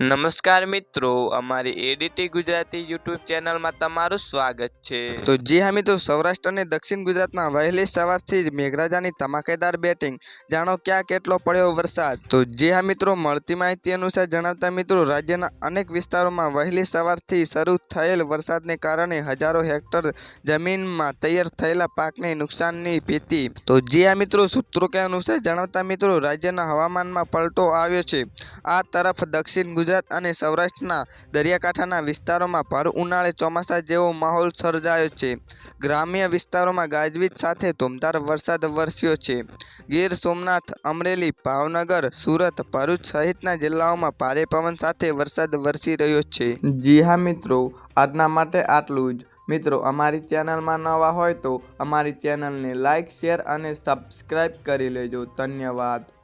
નમસ્કાર મિત્રો, અમારી એડીટી ગુજરાતી યુટ્યુબ ચેનલમાં તમારું સ્વાગત છે. તો જી હા મિત્રો, સૌરાષ્ટ્ર અને દક્ષિણ ગુજરાતમાં વહેલી સવારથી જ મેઘરાજાની ધમાકેદાર બેટિંગ. જાણો ક્યાં કેટલો પડ્યો વરસાદ? તો જી હા મિત્રો, મળતી માહિતી અનુસાર જણાવતા મિત્રો, રાજ્યના અનેક વિસ્તારોમાં વહેલી સવારથી શરૂ થયેલ વરસાદને કારણે હજારો હેક્ટર જમીનમાં તૈયાર થયેલા પાકને નુકસાનની ભીતિ. તો જી હા મિત્રો, સૂત્રો કે અનુસાર જણાવતા મિત્રો, રાજ્યના હવામાનમાં પલટો આવ્યો છે. આ તરફ દક્ષિણ ગુજરાત અને સૌરાષ્ટ્રના દરિયાકાંઠાના વિસ્તારોમાં ભર ઉનાળે ચોમાસા જેવો માહોલ સર્જાયો છે. ગ્રામ્ય વિસ્તારોમાં ગાજવીજ સાથે ધોમધાર વરસાદ વરસ્યો છે. ગીર સોમનાથ, અમરેલી, ભાવનગર, સુરત, ભરૂચ સહિતના જિલ્લાઓમાં ભારે પવન સાથે વરસાદ વરસી રહ્યો છે. જી હા મિત્રો, આજના માટે આટલું જ. મિત્રો, અમારી ચેનલમાં નવા હોય તો અમારી ચેનલને લાઇક શેર અને સબસ્ક્રાઈબ કરી લેજો. ધન્યવાદ.